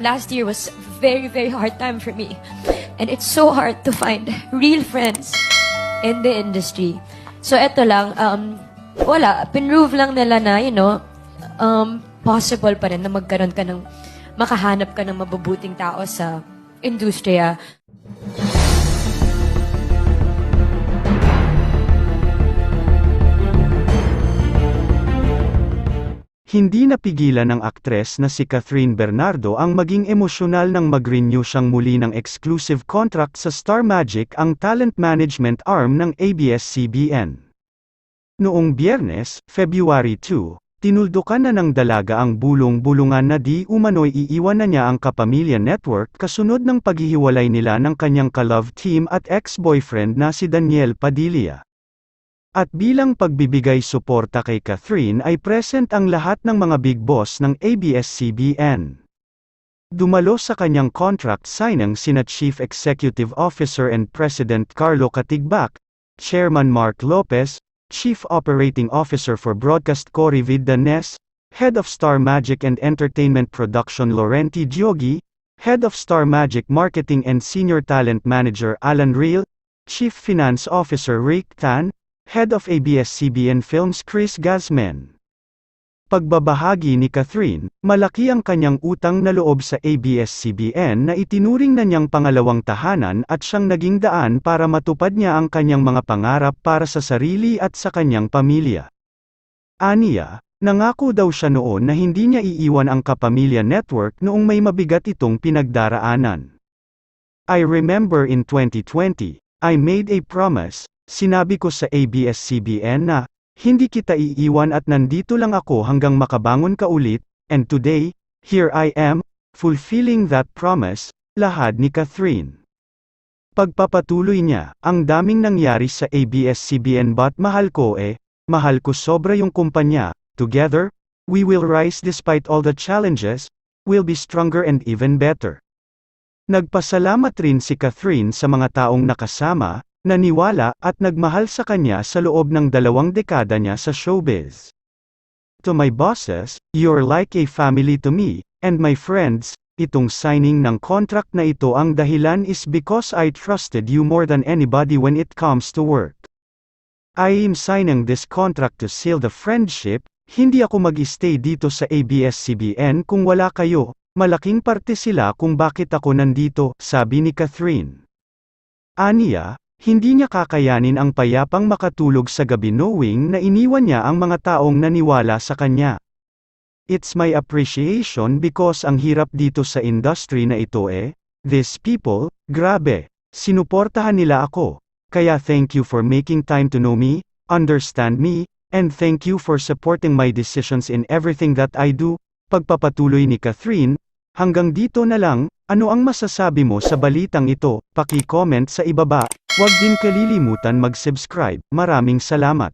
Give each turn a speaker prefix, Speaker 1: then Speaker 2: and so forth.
Speaker 1: last year was very, very hard time for me. And it's so hard to find real friends in the industry. So, eto lang, um, wala, pinrove lang nila na, you know, um, possible pa rin na magkaroon ka ng, makahanap ka ng mabubuting tao sa industriya.
Speaker 2: Hindi napigilan ng aktres na si Catherine Bernardo ang maging emosyonal nang mag-renew siyang muli ng exclusive contract sa Star Magic ang talent management arm ng ABS-CBN. Noong biyernes, February 2, tinuldukan na ng dalaga ang bulong-bulungan na di umano'y iiwan na niya ang Kapamilya Network kasunod ng paghihiwalay nila ng kanyang ka-love team at ex-boyfriend na si Daniel Padilla. At bilang pagbibigay suporta kay Catherine ay present ang lahat ng mga big boss ng ABS-CBN. Dumalo sa kanyang contract signing sina Chief Executive Officer and President Carlo Katigbak, Chairman Mark Lopez, Chief Operating Officer for Broadcast Cory Vidanes, Head of Star Magic and Entertainment Production Laurenti Giogi, Head of Star Magic Marketing and Senior Talent Manager Alan Real, Chief Finance Officer Rick Tan, Head of ABS-CBN Films Chris Gazmen. Pagbabahagi ni Catherine, malaki ang kanyang utang na loob sa ABS-CBN na itinuring na niyang pangalawang tahanan at siyang naging daan para matupad niya ang kanyang mga pangarap para sa sarili at sa kanyang pamilya. Aniya, nangako daw siya noon na hindi niya iiwan ang Kapamilya Network noong may mabigat itong pinagdaraanan. I remember in 2020, I made a promise, sinabi ko sa ABS-CBN na, hindi kita iiwan at nandito lang ako hanggang makabangon ka ulit, and today, here I am, fulfilling that promise, lahad ni Catherine. Pagpapatuloy niya, ang daming nangyari sa ABS-CBN but mahal ko eh, mahal ko sobra yung kumpanya, together, we will rise despite all the challenges, we'll be stronger and even better. Nagpasalamat rin si Catherine sa mga taong nakasama, naniwala at nagmahal sa kanya sa loob ng dalawang dekada niya sa showbiz. To my bosses, you're like a family to me, and my friends, itong signing ng contract na ito ang dahilan is because I trusted you more than anybody when it comes to work. I am signing this contract to seal the friendship, hindi ako mag-stay dito sa ABS-CBN kung wala kayo, malaking parte sila kung bakit ako nandito, sabi ni Catherine. Aniya, hindi niya kakayanin ang payapang makatulog sa gabi knowing na iniwan niya ang mga taong naniwala sa kanya. It's my appreciation because ang hirap dito sa industry na ito eh, these people, grabe, sinuportahan nila ako. Kaya thank you for making time to know me, understand me, and thank you for supporting my decisions in everything that I do. Pagpapatuloy ni Catherine, hanggang dito na lang, ano ang masasabi mo sa balitang ito? Paki-comment sa ibaba. Huwag din kalilimutan mag-subscribe. Maraming salamat.